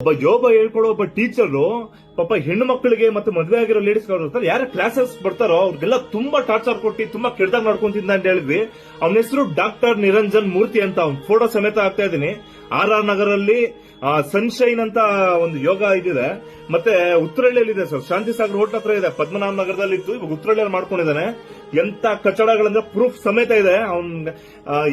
ಒಬ್ಬ ಯೋಗ ಹೇಳ್ಕೊಡೋ ಒಬ್ಬ ಟೀಚರ್, ಪಾಪ ಹೆಣ್ಣು ಮಕ್ಕಳಿಗೆ ಮತ್ತೆ ಮದುವೆ ಆಗಿರೋ ಲೇಡೀಸ್ ಇರ್ತಾರೆ. ಯಾರ ಕ್ಲಾಸಸ್ ಬರ್ತಾರೋ, ಅವ್ರಿಗೆಲ್ಲ ತುಂಬಾ ಟಾರ್ಚರ್ ಕೊಟ್ಟು ತುಂಬಾ ಕೆಡ್ದಾಗ ನೋಡ್ಕೊಂತಿದ್ದ ಅಂತ ಹೇಳಿದ್ವಿ. ಅವನ ಹೆಸರು ಡಾಕ್ಟರ್ ನಿರಂಜನ್ ಮೂರ್ತಿ ಅಂತ ಅವ್ನ ಫೋಟೋ ಸಮೇತ ಆಗ್ತಾ ಇದ್ದೀನಿ. ಆರ್ ಆರ್ ನಗರಲ್ಲಿ ಸನ್ಶೈನ್ ಅಂತ ಒಂದು ಯೋಗ ಇದಿದೆ. ಮತ್ತೆ ಉತ್ತರಹಳ್ಳಿಯಲ್ಲಿ ಇದೆ ಸರ್. ಶಾಂತಿ ಸಾಗರ್ ಹೋಟ್ಲ್ ಹತ್ರ ಇದೆ. ಪದ್ಮನಾಭ ನಗರದಲ್ಲಿ ಇತ್ತು ಇವಾಗ ಉತ್ತರಹಳ್ಳಿಯಲ್ಲಿ ಮಾಡ್ಕೊಂಡಿದ್ದಾನೆ. ಎಂತ ಕಚಡಗಳಂದ್ರೆ ಪ್ರೂಫ್ ಸಮೇತ ಇದೆ. ಅವ್ನ್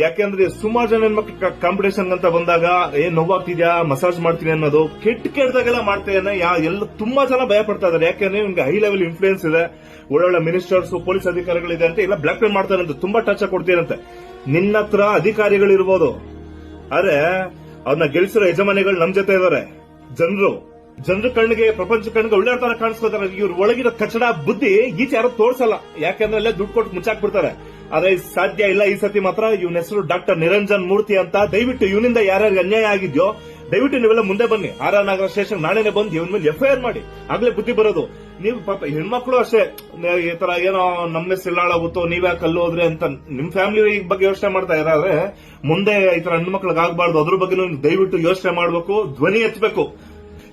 ಯಾಕೆಂದ್ರೆ ಸುಮಾರು ಜನ ಹೆಣ್ಮಕ್ಳು ಕಾಂಪಿಟೇಷನ್ ಅಂತ ಬಂದಾಗ ಏನ್ ನೋವಾಗ್ತಿದ್ಯಾ? ಮಸಾಜ್ ಮಾಡ್ತೀನಿ ಅನ್ನೋದು. ಕೆಟ್ಟ ಕೆಟ್ಟದಾಗೆಲ್ಲ ಮಾಡ್ತೇನೆ ಎಲ್ಲ ತುಂಬಾ ಜನ ಭಯ ಪಡ್ತಾ ಇದಾರೆ ಯಾಕೆಂದ್ರೆ ಇವ್ನಿಗೆ ಹೈ ಲೆವೆಲ್ ಇನ್ಫ್ಲೂಯೆನ್ಸ್ ಇದೆ. ಒಳ್ಳೊಳ್ಳೆ ಮಿನಿಸ್ಟರ್ಸ್ ಪೊಲೀಸ್ ಅಧಿಕಾರಿಗಳಿದೆ ಅಂತ ಎಲ್ಲ ಬ್ಲಾಕ್ ಮೇಲ್ ಮಾಡ್ತಾರೆ ಅಂತ, ತುಂಬಾ ಟಚ್ ಕೊಡ್ತೀರಂತೆ ನಿನ್ನ ಹತ್ರ ಅಧಿಕಾರಿಗಳಿರ್ಬೋದು. ಆದ್ರೆ ಅವ್ರನ್ನ ಗೆಲ್ಸಿರೋ ಯಜಮಾನಿಗಳು ನಮ್ ಜೊತೆ ಇದಾರೆ. ಜನರು. ಜನರ ಕಣ್ಣಿಗೆ ಪ್ರಪಂಚ ಕಣ್ಣಿಗೆ ಒಳ್ಳೆ ತರ ಕಾಣಿಸ್ಕೊತಾರೆ ಇವ್ರ ಒಳಗಿರೋ ಕಚಡ ಬುದ್ಧಿ ಈಚೆ ಯಾರು ತೋರ್ಸಲ್ಲ. ಯಾಕಂದ್ರೆ ಅಲ್ಲೇ ದುಡ್ಡು ಕೊಟ್ಟು ಮುಚ್ಚಾಕ್ಬಿಡ್ತಾರೆ. ಆದ್ರೆ ಸಾಧ್ಯ ಇಲ್ಲ ಈ ಸತಿ ಮಾತ್ರ. ಇವನ ಹೆಸರು ಡಾಕ್ಟರ್ ನಿರಂಜನ್ ಮೂರ್ತಿ ಅಂತ. ದಯವಿಟ್ಟು ಇವನಿಂದ ಯಾರ್ಯಾರಿಗೆ ಅನ್ಯಾಯ ಆಗಿದ್ಯೋ, ದಯವಿಟ್ಟು ನೀವೆಲ್ಲ ಮುಂದೆ ಬನ್ನಿ. ಆರ್ ಆರ್ ನಗರ ಸ್ಟೇಷನ್ ನಾಳೆನೆ ಬಂದು ಇವನ್ ಮೇಲೆ ಎಫ್ಐಆರ್ ಮಾಡಿ. ಆಗ್ಲೇ ಬುದ್ಧಿ ಬರೋದು. ನೀವು ಪಾಪ, ಹೆಣ್ಮಕ್ಳು ಅಷ್ಟೇ. ಈ ತರ ಏನೋ ನಮ್ಮ ಸಿಲ್ಲಾಳಾಗುತ್ತೋ ಕಲ್ಲು ಹೋದ್ರೆ ಅಂತ ನಿಮ್ ಫ್ಯಾಮಿಲಿ ಬಗ್ಗೆ ಯೋಚನೆ ಮಾಡ್ತಾ ಇದ್ರೆ ಮುಂದೆ ಈ ತರ ಹೆಣ್ಮಕ್ಳಿಗೆ ಆಗ್ಬಾರ್ದು. ಅದ್ರ ಬಗ್ಗೆ ದಯವಿಟ್ಟು ಯೋಚನೆ ಮಾಡ್ಬೇಕು. ಧ್ವನಿ ಎತ್ತಬೇಕು.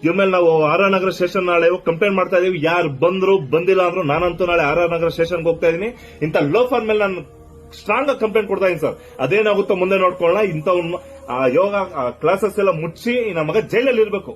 ಇವ್ರ ಮೇಲೆ ನಾವು ಆರ್ ಆರ್ ನಗರ ಸ್ಟೇಷನ್ ನಾಳೆ ಕಂಪ್ಲೇಂಟ್ ಮಾಡ್ತಾ ಇದೀವಿ. ಯಾರು ಬಂದ್ರು ಬಂದಿಲ್ಲ ಅಂದ್ರು ನಾನಂತೂ ನಾಳೆ ಆರ್ ಆರ್ ನಗರ ಸ್ಟೇಷನ್ಗೆ ಹೋಗ್ತಾ ಇದೀನಿ. ಇಂಥ ಲೋಫರ್ ಮೇಲೆ ನಾನು ಸ್ಟ್ರಾಂಗ್ ಆಗಿ ಕಂಪ್ಲೇಂಟ್ ಕೊಡ್ತಾ ಇದೀನಿ ಸರ್. ಅದೇನಾಗುತ್ತೋ ಮುಂದೆ ನೋಡ್ಕೊಳ್ಳೋಣ. ಇಂಥ ಯೋಗ ಕ್ಲಾಸಸ್ ಎಲ್ಲ ಮುಚ್ಚಿ ನಮ್ಮ ಮಗ ಜೈಲಲ್ಲಿ ಇರಬೇಕು.